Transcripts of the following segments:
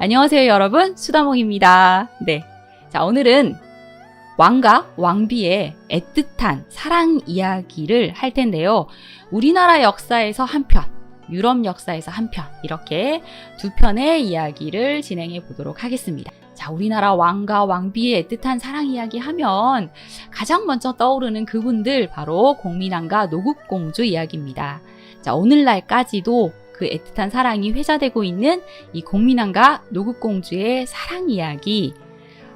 안녕하세요, 여러분. 수다몽입니다. 네. 자, 오늘은 왕과 왕비의 애틋한 사랑 이야기를 할 텐데요. 우리나라 역사에서 한 편, 유럽 역사에서 한 편, 이렇게 두 편의 이야기를 진행해 보도록 하겠습니다. 자, 우리나라 왕과 왕비의 애틋한 사랑 이야기 하면 가장 먼저 떠오르는 그분들 바로 공민왕과 노국공주 이야기입니다. 자, 오늘날까지도 그 애틋한 사랑이 회자되고 있는 이 공민왕과 노국공주의 사랑 이야기.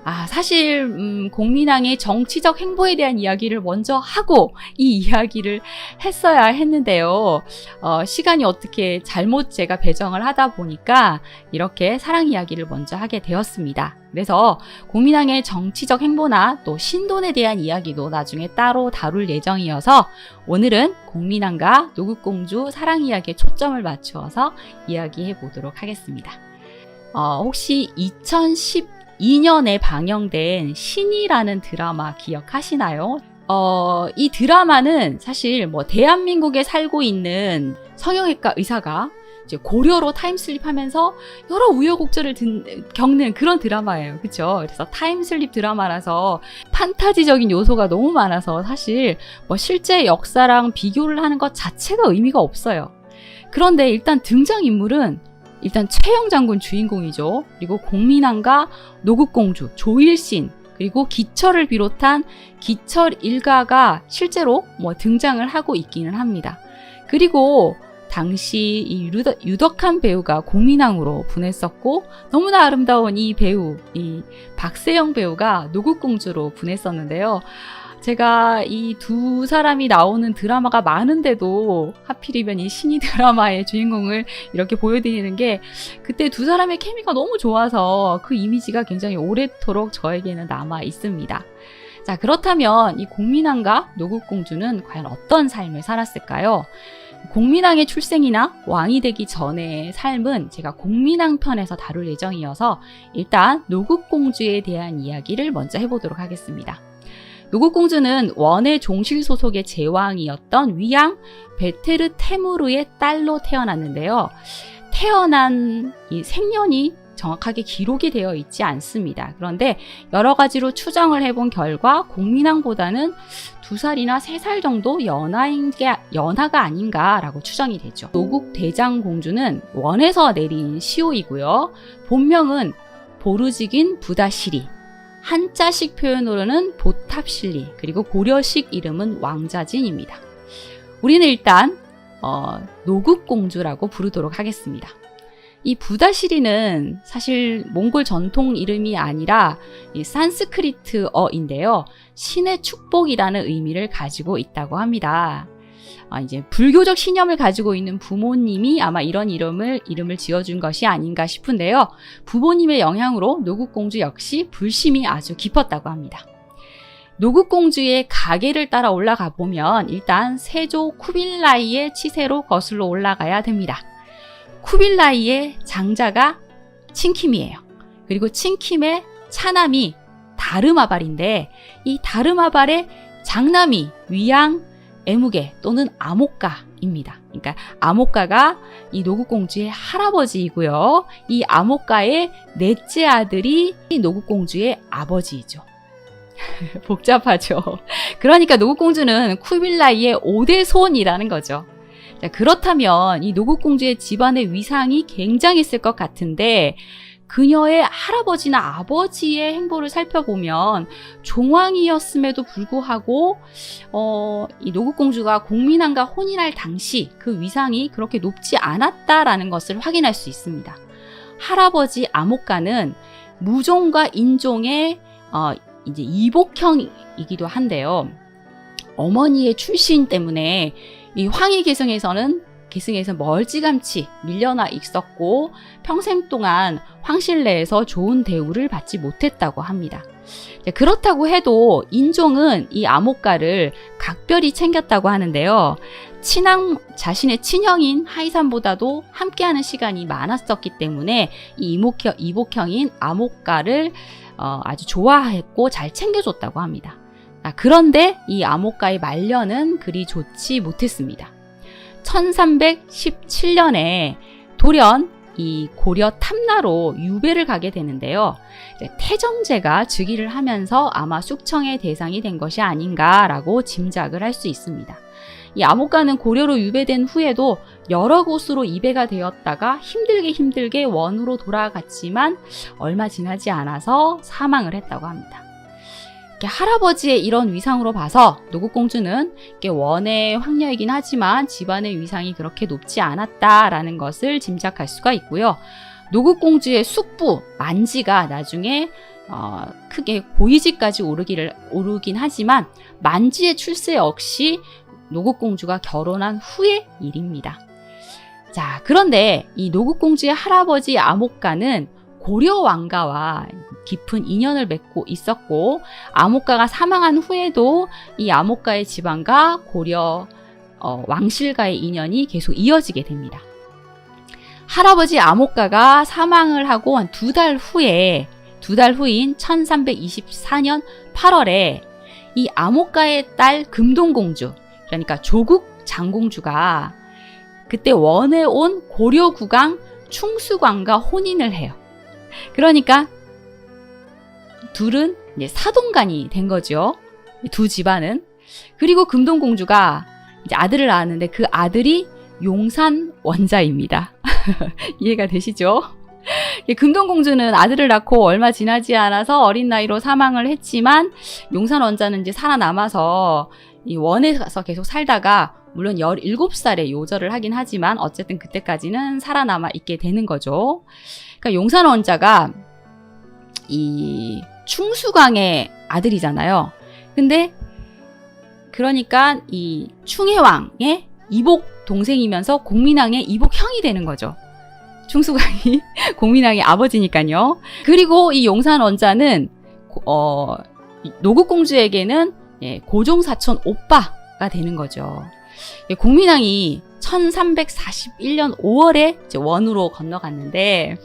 아, 사실, 음, 공민왕의 정치적 행보에 대한 이야기를 먼저 하고 이 이야기를 했어야 했는데요. 어, 시간이 어떻게 잘못 제가 배정을 하다 보니까 이렇게 사랑 이야기를 먼저 하게 되었습니다. 그래서 공민왕의 정치적 행보나 또 신돈에 대한 이야기도 나중에 따로 다룰 예정이어서 오늘은 공민왕과 노국공주 사랑 이야기에 초점을 맞추어서 이야기해 보도록 하겠습니다. 어, 혹시 2012년에 방영된 신이라는 드라마 기억하시나요? 어, 이 드라마는 사실 뭐 대한민국에 살고 있는 성형외과 의사가 이제 고려로 타임슬립 하면서 여러 우여곡절을 든, 겪는 그런 드라마예요. 그쵸? 그래서 타임슬립 드라마라서 판타지적인 요소가 너무 많아서 사실 뭐 실제 역사랑 비교를 하는 것 자체가 의미가 없어요. 그런데 일단 등장인물은 일단 최영 장군 주인공이죠. 그리고 공민왕과 노국공주, 조일신, 그리고 기철을 비롯한 기철 일가가 실제로 뭐 등장을 하고 있기는 합니다. 그리고 당시 이 유덕, 유덕한 배우가 공민왕으로 분했었고 너무나 아름다운 이 배우, 이 박세영 배우가 노국공주로 분했었는데요. 제가 이 두 사람이 나오는 드라마가 많은데도 하필이면 이 신이 드라마의 주인공을 이렇게 보여드리는 게 그때 두 사람의 케미가 너무 좋아서 그 이미지가 굉장히 오래도록 저에게는 남아 있습니다. 자, 그렇다면 이 공민왕과 노국공주는 과연 어떤 삶을 살았을까요? 공민왕의 출생이나 왕이 되기 전의 삶은 제가 공민왕 편에서 다룰 예정이어서 일단 노국공주에 대한 이야기를 먼저 해보도록 하겠습니다. 노국공주는 원의 종실 소속의 제왕이었던 위양 베테르 테무르의 딸로 태어났는데요. 태어난 이 생년이 정확하게 기록이 되어 있지 않습니다. 그런데 여러 가지로 추정을 해본 결과 공민왕보다는 두 살이나 세 살 정도 연하인 게 연하가 아닌가라고 추정이 되죠. 노국 대장 공주는 원에서 내린 시호이고요. 본명은 보르직인 부다시리. 한자식 표현으로는 보탑실리 그리고 고려식 이름은 왕자진입니다. 우리는 일단 어, 노국공주라고 부르도록 하겠습니다. 이 부다시리는 사실 몽골 전통 이름이 아니라 이 산스크리트어인데요. 신의 축복이라는 의미를 가지고 있다고 합니다. 아, 이제 불교적 신념을 가지고 있는 부모님이 아마 이런 이름을 이름을 지어준 것이 아닌가 싶은데요. 부모님의 영향으로 노국공주 역시 불심이 아주 깊었다고 합니다. 노국공주의 가계를 따라 올라가 보면 일단 세조 쿠빌라이의 치세로 거슬러 올라가야 됩니다. 쿠빌라이의 장자가 칭킴이에요. 그리고 칭킴의 차남이 다르마발인데 이 다르마발의 장남이 위양 애무개 또는 아모카입니다. 그러니까 아모카가 이 노국공주의 할아버지이고요. 이 아모카의 넷째 아들이 이 노국공주의 아버지이죠. 복잡하죠. 그러니까 노국공주는 쿠빌라이의 5대 손이라는 거죠. 자, 그렇다면 이 노국공주의 집안의 위상이 굉장했을 것 같은데 그녀의 할아버지나 아버지의 행보를 살펴보면 종왕이었음에도 불구하고 어, 이 노국공주가 공민왕과 혼인할 당시 그 위상이 그렇게 높지 않았다라는 것을 확인할 수 있습니다. 할아버지 아모카는 무종과 인종의 어, 이제 이복형이기도 한데요. 어머니의 출신 때문에 이 황희 계승에서는 계승에서 멀찌감치 밀려나 있었고 평생 동안 황실내에서 좋은 대우를 받지 못했다고 합니다. 그렇다고 해도 인종은 이 암호가를 각별히 챙겼다고 하는데요. 친왕 자신의 친형인 하이산보다도 함께하는 시간이 많았었기 때문에 이 이목형, 이복형인 암호가를 어, 아주 좋아했고 잘 챙겨줬다고 합니다. 아, 그런데 이 암호가의 말년은 그리 좋지 못했습니다. 1317년에 돌연 이 고려 탐나로 유배를 가게 되는데요. 태정제가 즉위를 하면서 아마 숙청의 대상이 된 것이 아닌가라고 짐작을 할 수 있습니다. 이 암흑가는 고려로 유배된 후에도 여러 곳으로 이배가 되었다가 힘들게 힘들게 원으로 돌아갔지만 얼마 지나지 않아서 사망을 했다고 합니다. 할아버지의 이런 위상으로 봐서 노국공주는 원의 황녀이긴 하지만 집안의 위상이 그렇게 높지 않았다라는 것을 짐작할 수가 있고요. 노국공주의 숙부 만지가 나중에 어, 크게 고위직까지 오르기를 오르긴 하지만 만지의 출세 역시 노국공주가 결혼한 후의 일입니다. 자, 그런데 이 노국공주의 할아버지 아목가는 고려 왕가와 깊은 인연을 맺고 있었고 아목가가 사망한 후에도 이 아목가의 집안과 고려 어, 왕실과의 인연이 계속 이어지게 됩니다. 할아버지 아목가가 사망을 하고 한 두 달 후에 두 달 후인 1324년 8월에 이 아목가의 딸 금동공주 그러니까 조국 장공주가 그때 원에 온 고려 국왕 충수광과 혼인을 해요. 그러니까 둘은 이제 사동간이 된 거죠. 두 집안은. 그리고 금동공주가 이제 아들을 낳았는데 그 아들이 용산 원자입니다. 이해가 되시죠? 금동공주는 아들을 낳고 얼마 지나지 않아서 어린 나이로 사망을 했지만 용산 원자는 이제 살아남아서 이 원에 가서 계속 살다가 물론 17살에 요절을 하긴 하지만 어쨌든 그때까지는 살아남아 있게 되는 거죠. 그러니까 용산 원자가 이 충수광의 아들이잖아요. 근데 그러니까 이 충해왕의 이복 동생이면서 공민왕의 이복 형이 되는 거죠. 충수광이 공민왕의 아버지니까요. 그리고 이 용산 원자는 어 노국공주에게는 예, 고종사촌 오빠가 되는 거죠. 예, 공민왕이 1341년 5월에 원으로 건너갔는데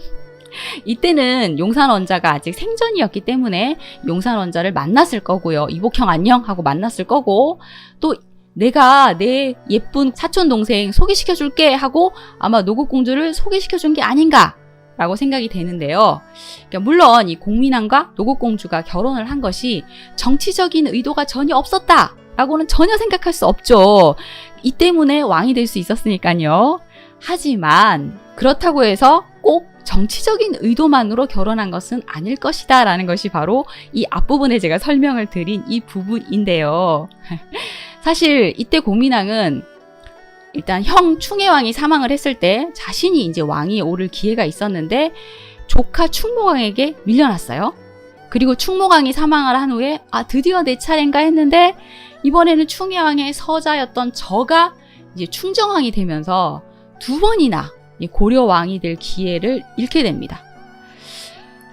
이때는 용산 원자가 아직 생전이었기 때문에 용산 원자를 만났을 거고요. 이복형 안녕 하고 만났을 거고 또 내가 내 예쁜 사촌 동생 소개시켜 줄게 하고 아마 노국공주를 소개시켜 준 게 아닌가 라고 생각이 되는데요. 그러니까 물론 이 공민왕과 노국공주가 결혼을 한 것이 정치적인 의도가 전혀 없었다 라고는 전혀 생각할 수 없죠. 이 때문에 왕이 될 수 있었으니까요. 하지만 그렇다고 해서 꼭 정치적인 의도만으로 결혼한 것은 아닐 것이다 라는 것이 바로 이 앞부분에 제가 설명을 드린 이 부분인데요. 사실 이때 고민왕은 일단 형 충해왕이 사망을 했을 때 자신이 이제 왕위에 오를 기회가 있었는데 조카 충무왕에게 밀려났어요. 그리고 충무왕이 사망을 한 후에 아 드디어 내 차례인가 했는데 이번에는 충해왕의 서자였던 저가 이제 충정왕이 되면서 두 번이나 고려 왕이 될 기회를 잃게 됩니다.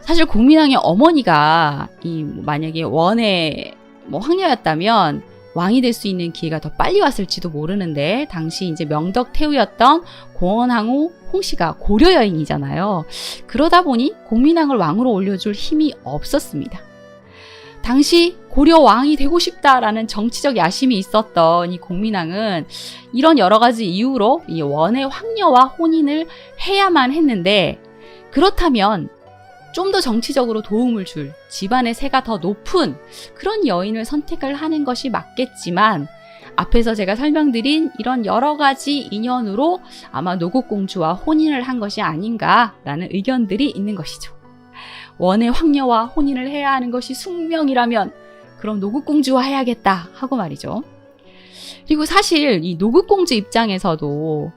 사실 국민왕의 어머니가 이 만약에 원의 뭐 황녀였다면 왕이 될 수 있는 기회가 더 빨리 왔을지도 모르는데 당시 이제 명덕 태우였던 공원항우 홍씨가 고려 여인이잖아요. 그러다 보니 공민왕을 왕으로 올려줄 힘이 없었습니다. 당시 고려 왕이 되고 싶다라는 정치적 야심이 있었던 이 공민왕은 이런 여러 가지 이유로 이 원의 황녀와 혼인을 해야만 했는데 그렇다면 좀 더 정치적으로 도움을 줄 집안의 세가 더 높은 그런 여인을 선택을 하는 것이 맞겠지만 앞에서 제가 설명드린 이런 여러 가지 인연으로 아마 노국공주와 혼인을 한 것이 아닌가라는 의견들이 있는 것이죠. 원의 황녀와 혼인을 해야 하는 것이 숙명이라면 그럼 노국공주와 해야겠다 하고 말이죠. 그리고 사실 이 노국공주 입장에서도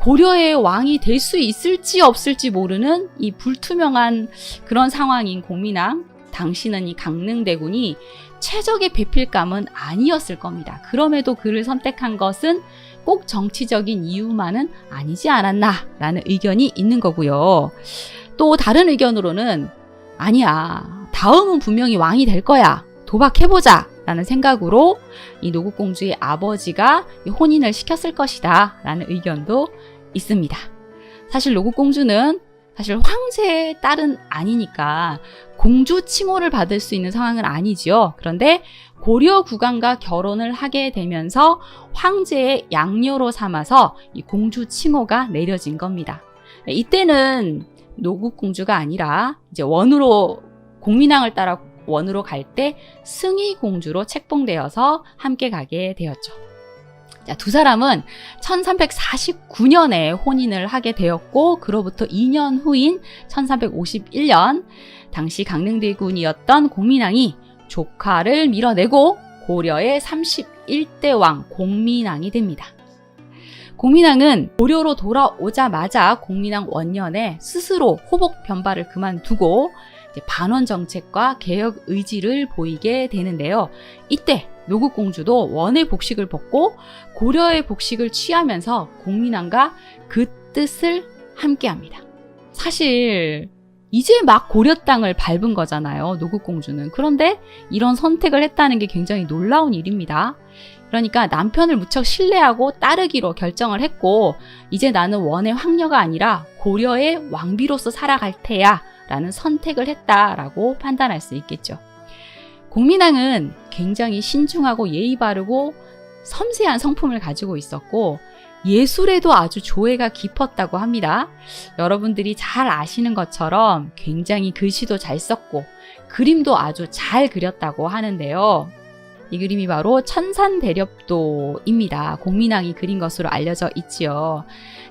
고려의 왕이 될 수 있을지 없을지 모르는 이 불투명한 그런 상황인 공민왕 당신은 이 강릉대군이 최적의 배필감은 아니었을 겁니다. 그럼에도 그를 선택한 것은 꼭 정치적인 이유만은 아니지 않았나라는 의견이 있는 거고요. 또 다른 의견으로는 아니야. 다음은 분명히 왕이 될 거야. 도박해보자. 라는 생각으로 이 노국공주의 아버지가 혼인을 시켰을 것이다. 라는 의견도 있습니다. 사실 노국공주는 사실 황제의 딸은 아니니까 공주 칭호를 받을 수 있는 상황은 아니지요. 그런데 고려 국왕과 결혼을 하게 되면서 황제의 양녀로 삼아서 이 공주 칭호가 내려진 겁니다. 이때는 노국 공주가 아니라 이제 원으로 공민왕을 따라 원으로 갈 때 승희 공주로 책봉되어서 함께 가게 되었죠. 자, 두 사람은 1349년에 혼인을 하게 되었고, 그로부터 2년 후인 1351년, 당시 강릉대군이었던 공민왕이 조카를 밀어내고 고려의 31대 왕 공민왕이 됩니다. 공민왕은 고려로 돌아오자마자 공민왕 원년에 스스로 호복 변발을 그만두고 반원 정책과 개혁 의지를 보이게 되는데요. 이때 노국공주도 원의 복식을 벗고 고려의 복식을 취하면서 공민왕과 그 뜻을 함께합니다. 사실 이제 막 고려 땅을 밟은 거잖아요. 노국공주는. 그런데 이런 선택을 했다는 게 굉장히 놀라운 일입니다. 그러니까 남편을 무척 신뢰하고 따르기로 결정을 했고 이제 나는 원의 황녀가 아니라 고려의 왕비로서 살아갈 테야 라는 선택을 했다라고 판단할 수 있겠죠. 공민왕은 굉장히 신중하고 예의 바르고 섬세한 성품을 가지고 있었고 예술에도 아주 조예가 깊었다고 합니다. 여러분들이 잘 아시는 것처럼 굉장히 글씨도 잘 썼고 그림도 아주 잘 그렸다고 하는데요. 이 그림이 바로 천산대렵도입니다. 공민왕이 그린 것으로 알려져 있지요.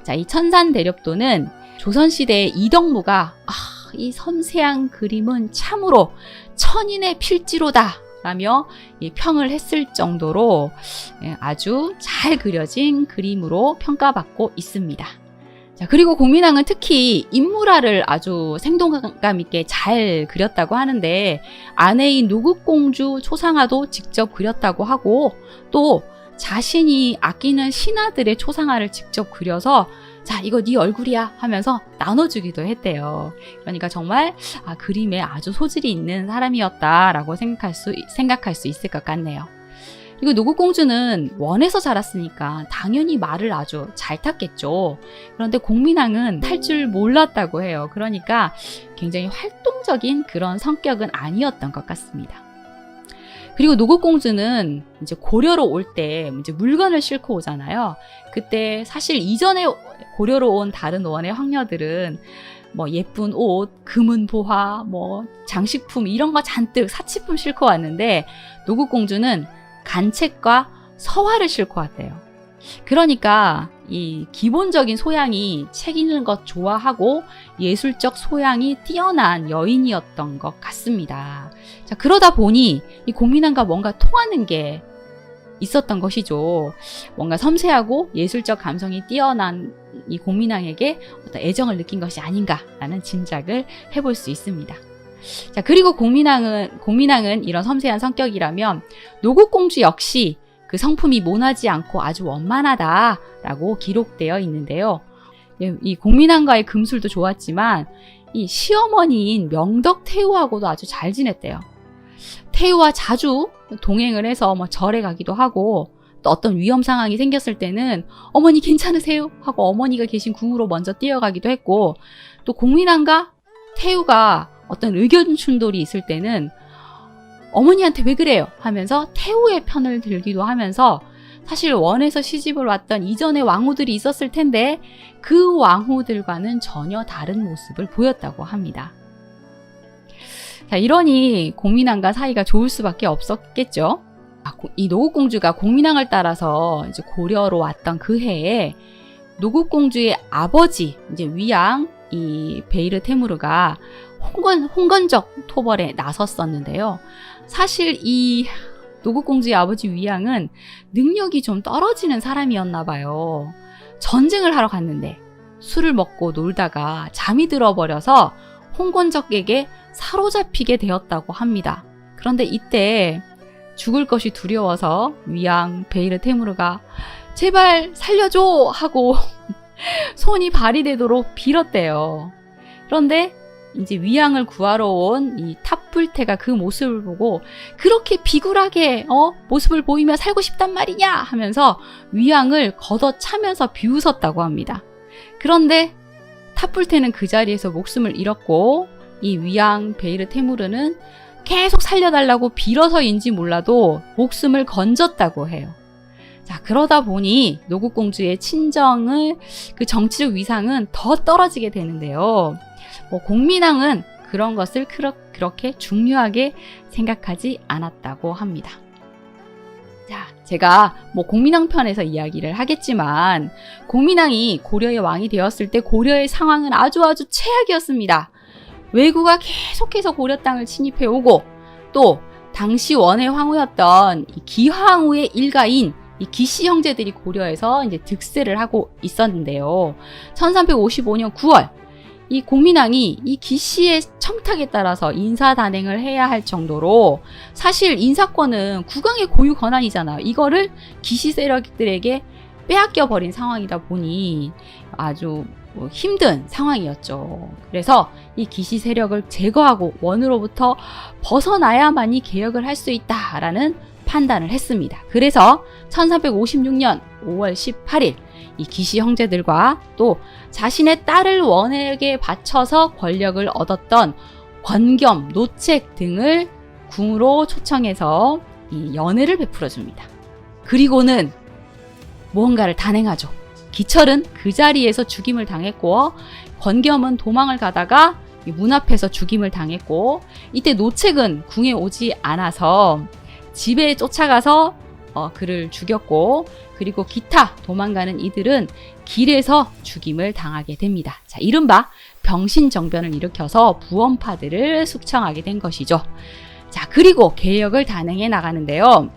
자, 이 천산대렵도는 조선시대의 이덕무가 아, 이 섬세한 그림은 참으로 천인의 필지로다. 라며 평을 했을 정도로 예, 아주 잘 그려진 그림으로 평가받고 있습니다. 자, 그리고 공민왕은 특히 인물화를 아주 생동감 있게 잘 그렸다고 하는데 아내인 노국공주 초상화도 직접 그렸다고 하고 또 자신이 아끼는 신하들의 초상화를 직접 그려서 자 이거 네 얼굴이야 하면서 나눠주기도 했대요. 그러니까 정말 아, 그림에 아주 소질이 있는 사람이었다라고 생각할 수 생각할 수 있을 것 같네요. 그리고 노국공주는 원에서 자랐으니까 당연히 말을 아주 잘 탔겠죠. 그런데 공민왕은 탈 줄 몰랐다고 해요. 그러니까 굉장히 활동적인 그런 성격은 아니었던 것 같습니다. 그리고 노국공주는 이제 고려로 올 때 이제 물건을 싣고 오잖아요. 그때 사실 이전에 고려로 온 다른 원의 황녀들은 뭐 예쁜 옷, 금은 보화, 뭐 장식품 이런 거 잔뜩 사치품 싣고 왔는데 노국공주는 간책과 서화를 싣고 왔대요. 그러니까 이 기본적인 소양이 책 읽는 것 좋아하고 예술적 소양이 뛰어난 여인이었던 것 같습니다. 자, 그러다 보니 이 공민왕과 뭔가 통하는 게 있었던 것이죠. 뭔가 섬세하고 예술적 감성이 뛰어난 이 공민왕에게 어떤 애정을 느낀 것이 아닌가라는 짐작을 해볼 수 있습니다. 자, 그리고 공민왕은, 공민왕은 이런 섬세한 성격이라면 노국공주 역시 그 성품이 모나지 않고 아주 원만하다라고 기록되어 있는데요. 예, 이 공민왕과의 금술도 좋았지만 이 시어머니인 명덕태우하고도 아주 잘 지냈대요. 태우와 자주 동행을 해서 뭐 절에 가기도 하고 또 어떤 위험 상황이 생겼을 때는 어머니 괜찮으세요? 하고 어머니가 계신 궁으로 먼저 뛰어가기도 했고 또 공민왕과 태우가 어떤 의견 충돌이 있을 때는 어머니한테 왜 그래요? 하면서 태우의 편을 들기도 하면서 사실 원에서 시집을 왔던 이전의 왕후들이 있었을 텐데 그 왕후들과는 전혀 다른 모습을 보였다고 합니다. 자, 이러니 공민왕과 사이가 좋을 수밖에 없었겠죠. 아, 이 노국공주가 공민왕을 따라서 이제 고려로 왔던 그 해에 노국공주의 아버지 이제 위양 이 베이르 테무르가 홍건, 홍건적 토벌에 나섰었는데요. 사실 이 노국공주의 아버지 위양은 능력이 좀 떨어지는 사람이었나 봐요. 전쟁을 하러 갔는데 술을 먹고 놀다가 잠이 들어버려서 홍건적에게 사로잡히게 되었다고 합니다. 그런데 이때 죽을 것이 두려워서 위양 베이르 테무르가 제발 살려줘 하고 손이 발이 되도록 빌었대요. 그런데 이제 위양을 구하러 온 이 탑불태가 그 모습을 보고 그렇게 비굴하게 어 모습을 보이며 살고 싶단 말이냐 하면서 위양을 걷어차면서 비웃었다고 합니다. 그런데 탑불태는 그 자리에서 목숨을 잃었고 이 위양 베이르 테무르는 계속 살려달라고 빌어서인지 몰라도 목숨을 건졌다고 해요. 자, 그러다 보니 노국공주의 친정을 그 정치적 위상은 더 떨어지게 되는데요. 뭐 공민왕은 그런 것을 그렇게 중요하게 생각하지 않았다고 합니다. 자, 제가 뭐 공민왕 편에서 이야기를 하겠지만 공민왕이 고려의 왕이 되었을 때 고려의 상황은 아주 아주 최악이었습니다. 왜구가 계속해서 고려 땅을 침입해 오고 또 당시 원의 황후였던 이 기황후의 일가인 이 기씨 형제들이 고려에서 이제 득세를 하고 있었는데요. 1355년 9월 이 공민왕이 이 기씨의 청탁에 따라서 인사 단행을 해야 할 정도로 사실 인사권은 국왕의 고유 권한이잖아요. 이거를 기씨 세력들에게 빼앗겨 버린 상황이다 보니 아주 뭐 힘든 상황이었죠. 그래서 이 기시 세력을 제거하고 원으로부터 벗어나야만이 개혁을 할 수 있다라는 판단을 했습니다. 그래서 1356년 5월 18일 이 기시 형제들과 또 자신의 딸을 원에게 바쳐서 권력을 얻었던 권겸, 노책 등을 궁으로 초청해서 이 연회를 베풀어 줍니다. 그리고는 무언가를 단행하죠. 기철은 그 자리에서 죽임을 당했고 권겸은 도망을 가다가 문 앞에서 죽임을 당했고 이때 노책은 궁에 오지 않아서 집에 쫓아가서 어, 그를 죽였고 그리고 기타 도망가는 이들은 길에서 죽임을 당하게 됩니다. 자, 이른바 병신정변을 일으켜서 부원파들을 숙청하게 된 것이죠. 자, 그리고 개혁을 단행해 나가는데요.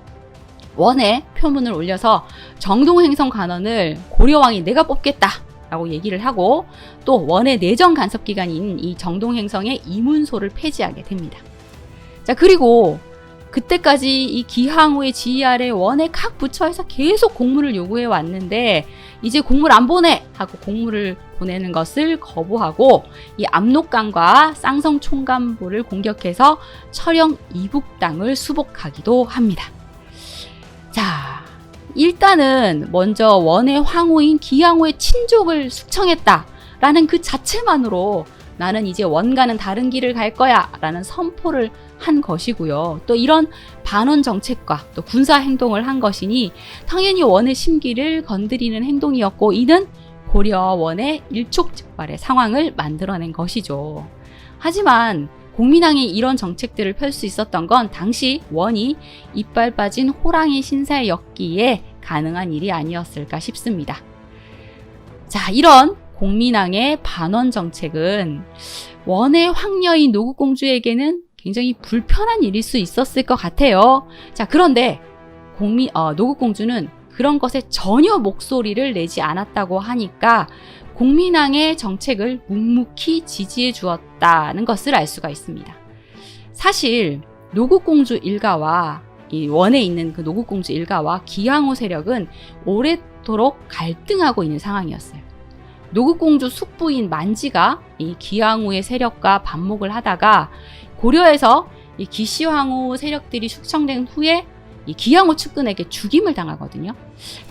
원에 표문을 올려서 정동행성 간원을 고려왕이 내가 뽑겠다. 라고 얘기를 하고 또 원의 내정 간섭 기관인 이 정동행성의 이문소를 폐지하게 됩니다. 자, 그리고 그때까지 이 기항우의 지휘 아래 원의 각 부처에서 계속 공문을 요구해 왔는데 이제 공문 안 보내 하고 공문을 보내는 것을 거부하고 이 압록강과 쌍성 총감부를 공격해서 철영 이북 땅을 수복하기도 합니다. 자, 일단은 먼저 원의 황후인 기항후의 친족을 숙청했다라는 그 자체만으로 나는 이제 원과는 다른 길을 갈 거야 라는 선포를 한 것이고요. 또 이런 반원 정책과 또 군사 행동을 한 것이니 당연히 원의 심기를 건드리는 행동이었고 이는 고려 원의 일촉즉발의 상황을 만들어낸 것이죠. 하지만 공민왕이 이런 정책들을 펼 수 있었던 건 당시 원이 이빨 빠진 호랑이 신사였기에 가능한 일이 아니었을까 싶습니다. 자, 이런 공민왕의 반원 정책은 원의 황녀인 노국공주에게는 굉장히 불편한 일일 수 있었을 것 같아요. 자, 그런데 공미, 어, 노국공주는 그런 것에 전혀 목소리를 내지 않았다고 하니까 공민왕의 정책을 묵묵히 지지해 주었다는 것을 알 수가 있습니다. 사실 노국공주 일가와 이 원에 있는 그 노국공주 일가와 기항호 세력은 오랫도록 갈등하고 있는 상황이었어요. 노국공주 숙부인 만지가 이 기항후의 세력과 반목을 하다가 고려에서 이 기시황후 세력들이 숙청된 후에 이 기양호 측근에게 죽임을 당하거든요.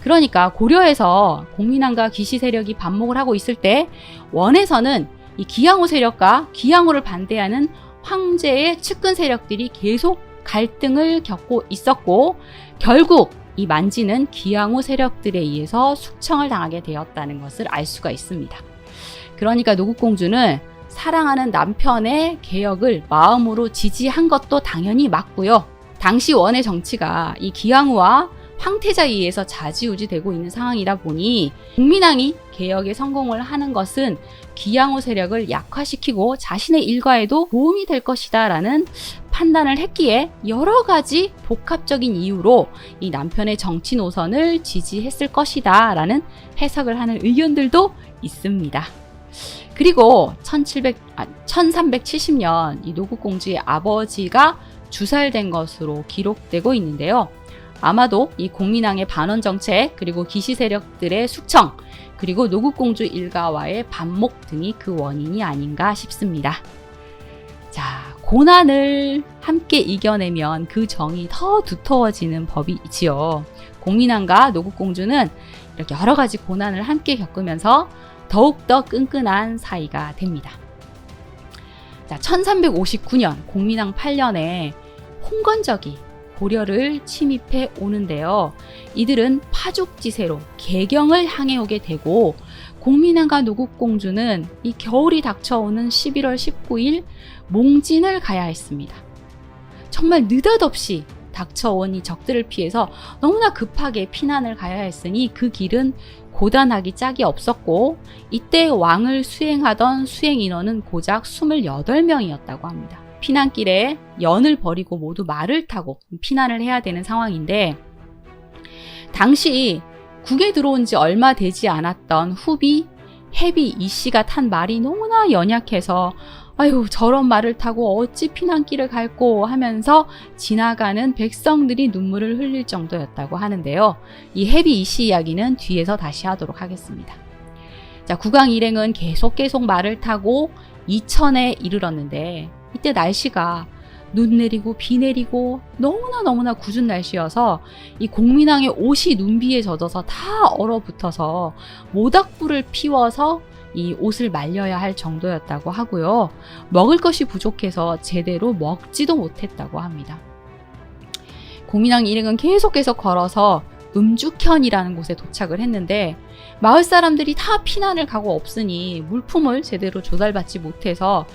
그러니까 고려에서 공민왕과 기시 세력이 반목을 하고 있을 때 원에서는 이 기양호 세력과 기양호를 반대하는 황제의 측근 세력들이 계속 갈등을 겪고 있었고 결국 이 만지는 기양호 세력들에 의해서 숙청을 당하게 되었다는 것을 알 수가 있습니다. 그러니까 노국공주는 사랑하는 남편의 개혁을 마음으로 지지한 것도 당연히 맞고요. 당시 원의 정치가 이 기왕후와 황태자에 의해서 자지우지되고 있는 상황이다 보니 국민왕이 개혁에 성공을 하는 것은 기양후 세력을 약화시키고 자신의 일과에도 도움이 될 것이다 라는 판단을 했기에 여러 가지 복합적인 이유로 이 남편의 정치 노선을 지지했을 것이다 라는 해석을 하는 의견들도 있습니다. 그리고 1700, 아, 1370년 이 노국공주의 아버지가 주살된 것으로 기록되고 있는데요. 아마도 이 공민왕의 반원 정책 그리고 기시 세력들의 숙청 그리고 노국공주 일가와의 반목 등이 그 원인이 아닌가 싶습니다. 자, 고난을 함께 이겨내면 그 정이 더 두터워지는 법이지요. 공민왕과 노국공주는 이렇게 여러 가지 고난을 함께 겪으면서 더욱더 끈끈한 사이가 됩니다. 자, 1359년 공민왕 8년에 홍건적이 고려를 침입해 오는데요. 이들은 파죽지세로 개경을 향해 오게 되고 공민왕과 노국공주는 이 겨울이 닥쳐오는 11월 19일 몽진을 가야 했습니다. 정말 느닷없이 닥쳐온 이 적들을 피해서 너무나 급하게 피난을 가야 했으니 그 길은 고단하기 짝이 없었고 이때 왕을 수행하던 수행 인원은 고작 28명이었다고 합니다. 피난길에 연을 버리고 모두 말을 타고 피난을 해야 되는 상황인데 당시 국에 들어온 지 얼마 되지 않았던 후비 해비 이 씨가 탄 말이 너무나 연약해서 아유 저런 말을 타고 어찌 피난길을 갈고 하면서 지나가는 백성들이 눈물을 흘릴 정도였다고 하는데요. 이 해비 이씨 이야기는 뒤에서 다시 하도록 하겠습니다. 자 국왕 일행은 계속 계속 말을 타고 이천에 이르렀는데 이때 날씨가 눈 내리고 비 내리고 너무나 너무나 궂은 날씨여서 이 공민왕의 옷이 눈비에 젖어서 다 얼어붙어서 모닥불을 피워서 이 옷을 말려야 할 정도였다고 하고요. 먹을 것이 부족해서 제대로 먹지도 못했다고 합니다. 공민왕 일행은 계속 계속 걸어서 음주현이라는 곳에 도착을 했는데 마을 사람들이 다 피난을 가고 없으니 물품을 제대로 조달받지 못해서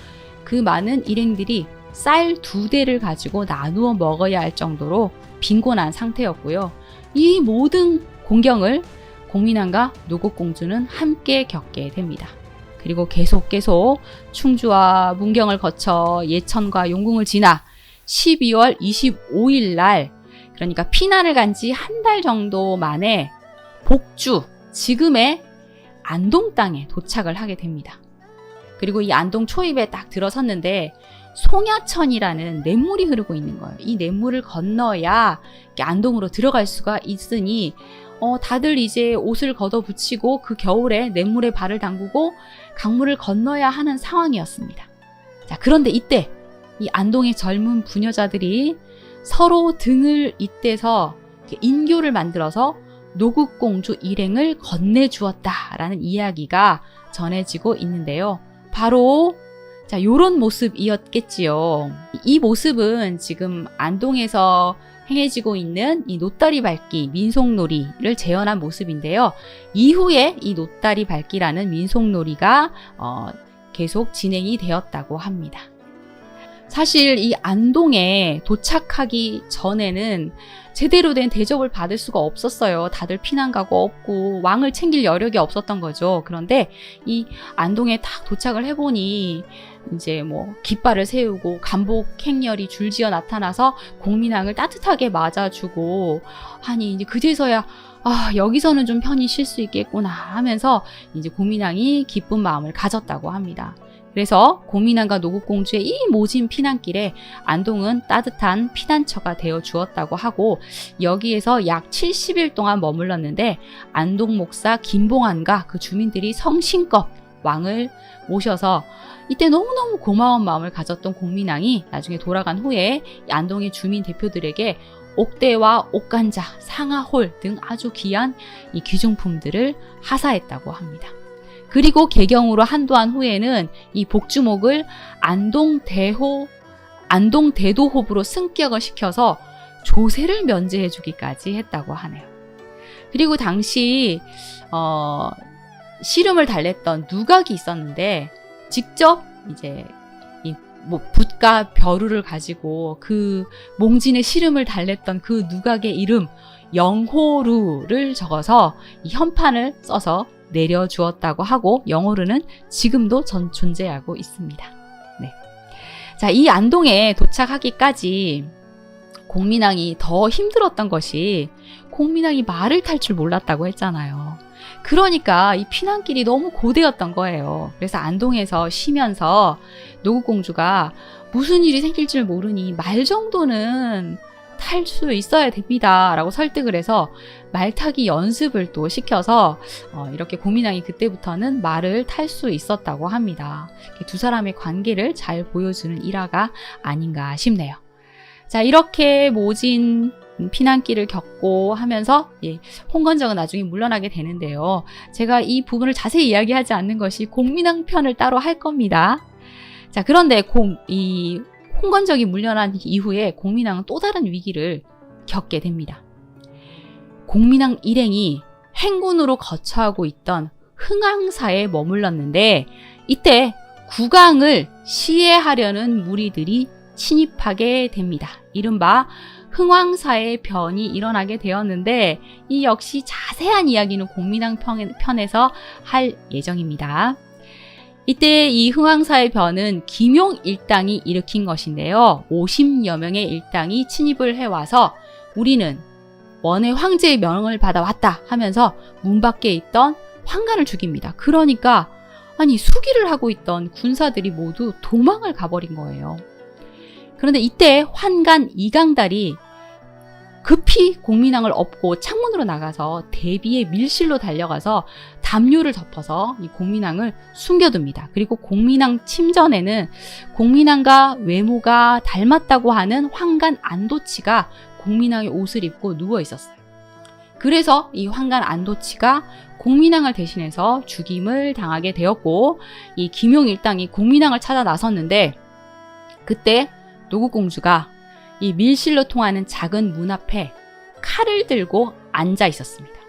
그 많은 일행들이 쌀 두 대를 가지고 나누어 먹어야 할 정도로 빈곤한 상태였고요. 이 모든 공경을 공민왕과 노국공주는 함께 겪게 됩니다. 그리고 계속 계속 충주와 문경을 거쳐 예천과 용궁을 지나 12월 25일 날 그러니까 피난을 간 지 한 달 정도 만에 복주 지금의 안동 땅에 도착을 하게 됩니다. 그리고 이 안동 초입에 딱 들어섰는데 송야천이라는 냇물이 흐르고 있는 거예요. 이 냇물을 건너야 안동으로 들어갈 수가 있으니 어, 다들 이제 옷을 걷어 붙이고 그 겨울에 냇물에 발을 담그고 강물을 건너야 하는 상황이었습니다. 자, 그런데 이때 이 안동의 젊은 부녀자들이 서로 등을 잇대서 인교를 만들어서 노국공주 일행을 건네주었다라는 이야기가 전해지고 있는데요. 바로 자, 요런 모습이었겠지요. 이 모습은 지금 안동에서 행해지고 있는 이 노다리 밟기 민속놀이를 재현한 모습인데요. 이후에 이 노다리 밟기라는 민속놀이가 어, 계속 진행이 되었다고 합니다. 사실 이 안동에 도착하기 전에는 제대로 된 대접을 받을 수가 없었어요. 다들 피난 가고 없고 왕을 챙길 여력이 없었던 거죠. 그런데 이 안동에 딱 도착을 해보니 이제 뭐 깃발을 세우고 간복 행렬이 줄지어 나타나서 공민왕을 따뜻하게 맞아주고 하니 이제 그제서야 아 여기서는 좀 편히 쉴 수 있겠구나 하면서 이제 공민왕이 기쁜 마음을 가졌다고 합니다. 그래서 고민왕과 노국공주의 이 모진 피난길에 안동은 따뜻한 피난처가 되어 주었다고 하고 여기에서 약 70일 동안 머물렀는데 안동 목사 김봉안과 그 주민들이 성심껏 왕을 모셔서 이때 너무너무 고마운 마음을 가졌던 공민왕이 나중에 돌아간 후에 안동의 주민 대표들에게 옥대와 옥간자, 상하홀 등 아주 귀한 이 귀중품들을 하사했다고 합니다. 그리고 개경으로 한도한 후에는 이 복주목을 안동대호, 안동대도호부로 승격을 시켜서 조세를 면제해 주기까지 했다고 하네요. 그리고 당시 어, 씨름을 달랬던 누각이 있었는데 직접 이제 뭐 붓과 벼루를 가지고 그 몽진의 씨름을 달랬던 그 누각의 이름 영호루를 적어서 이 현판을 써서 내려주었다고 하고 영호루는 지금도 전 존재하고 있습니다. 네. 자, 이 안동에 도착하기까지 공민왕이 더 힘들었던 것이 공민왕이 말을 탈 줄 몰랐다고 했잖아요. 그러니까 이 피난길이 너무 고되었던 거예요. 그래서 안동에서 쉬면서 노국공주가 무슨 일이 생길 줄 모르니 말 정도는 탈 수 있어야 됩니다. 라고 설득을 해서 말타기 연습을 또 시켜서 어, 이렇게 고민왕이 그때부터는 말을 탈 수 있었다고 합니다. 두 사람의 관계를 잘 보여주는 일화가 아닌가 싶네요. 자, 이렇게 모진 피난길을 겪고 하면서 예, 홍건정은 나중에 물러나게 되는데요. 제가 이 부분을 자세히 이야기하지 않는 것이 공민왕 편을 따로 할 겁니다. 자, 그런데 공, 이 홍건적이 물려난 이후에 공민왕은 또 다른 위기를 겪게 됩니다. 공민왕 일행이 행군으로 거처하고 있던 흥왕사에 머물렀는데 이때 국왕을 시해하려는 무리들이 침입하게 됩니다. 이른바 흥왕사의 변이 일어나게 되었는데 이 역시 자세한 이야기는 공민왕 편- 편에서 할 예정입니다. 이때 이 흥왕사의 변은 김용 일당이 일으킨 것인데요. 50여 명의 일당이 침입을 해와서 우리는 원의 황제의 명을 받아왔다 하면서 문 밖에 있던 환관을 죽입니다. 그러니까 아니 수기를 하고 있던 군사들이 모두 도망을 가버린 거예요. 그런데 이때 환관 이강달이 급히 공민왕을 업고 창문으로 나가서 대비의 밀실로 달려가서 담요를 덮어서 이 공민왕을 숨겨둡니다. 그리고 공민왕 침전에는 공민왕과 외모가 닮았다고 하는 환관 안도치가 공민왕의 옷을 입고 누워 있었어요. 그래서 이 환관 안도치가 공민왕을 대신해서 죽임을 당하게 되었고 이 김용 일당이 공민왕을 찾아 나섰는데 그때 노국공주가 이 밀실로 통하는 작은 문 앞에 칼을 들고 앉아 있었습니다.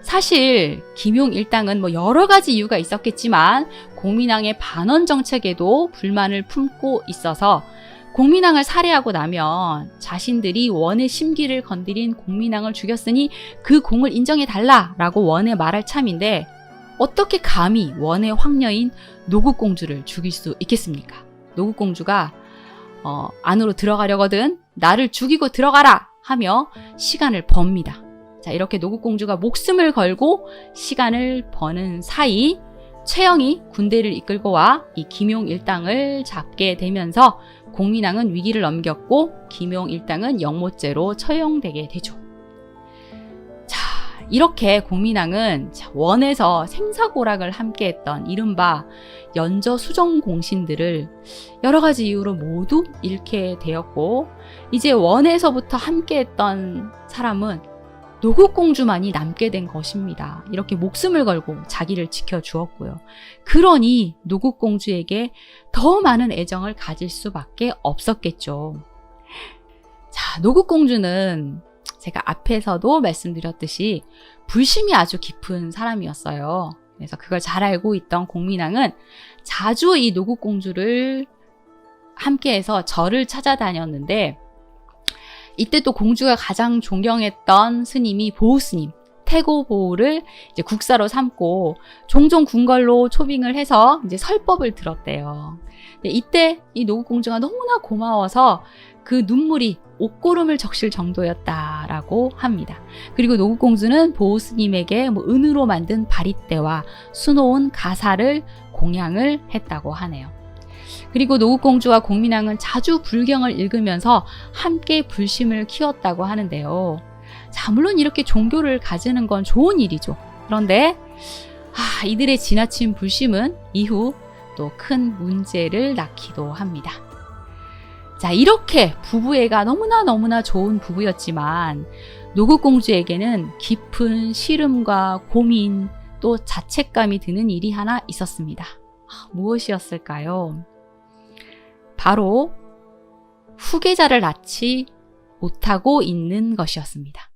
사실 김용 일당은 뭐 여러 가지 이유가 있었겠지만 공민왕의 반원 정책에도 불만을 품고 있어서 공민왕을 살해하고 나면 자신들이 원의 심기를 건드린 공민왕을 죽였으니 그 공을 인정해 달라라고 원에 말할 참인데 어떻게 감히 원의 황녀인 노국공주를 죽일 수 있겠습니까? 노국공주가 어, 안으로 들어가려거든 나를 죽이고 들어가라 하며 시간을 법니다. 자 이렇게 노국공주가 목숨을 걸고 시간을 버는 사이 최영이 군대를 이끌고 와 이 김용 일당을 잡게 되면서 공민왕은 위기를 넘겼고 김용 일당은 영모죄로 처형되게 되죠. 자, 이렇게 공민왕은 자, 원에서 생사고락을 함께했던 이른바 연저 수정 공신들을 여러 가지 이유로 모두 잃게 되었고 이제 원에서부터 함께했던 사람은 노국공주만이 남게 된 것입니다. 이렇게 목숨을 걸고 자기를 지켜주었고요. 그러니 노국공주에게 더 많은 애정을 가질 수밖에 없었겠죠. 자, 노국공주는 제가 앞에서도 말씀드렸듯이 불심이 아주 깊은 사람이었어요. 그래서 그걸 잘 알고 있던 공민왕은 자주 이 노국공주를 함께해서 절을 찾아다녔는데 이때 또 공주가 가장 존경했던 스님이 보호스님, 태고보호를 이제 국사로 삼고 종종 궁궐로 초빙을 해서 이제 설법을 들었대요. 이때 이 노국공주가 너무나 고마워서 그 눈물이 옷고름을 적실 정도였다라고 합니다. 그리고 노국공주는 보호스님에게 뭐 은으로 만든 바리떼와 수놓은 가사를 공양을 했다고 하네요. 그리고 노국공주와 공민왕은 자주 불경을 읽으면서 함께 불심을 키웠다고 하는데요. 자, 물론 이렇게 종교를 가지는 건 좋은 일이죠. 그런데 아, 이들의 지나친 불심은 이후 또 큰 문제를 낳기도 합니다. 자, 이렇게 부부애가 너무나 너무나 좋은 부부였지만 노국공주에게는 깊은 시름과 고민 또 자책감이 드는 일이 하나 있었습니다. 아, 무엇이었을까요? 바로 후계자를 낳지 못하고 있는 것이었습니다.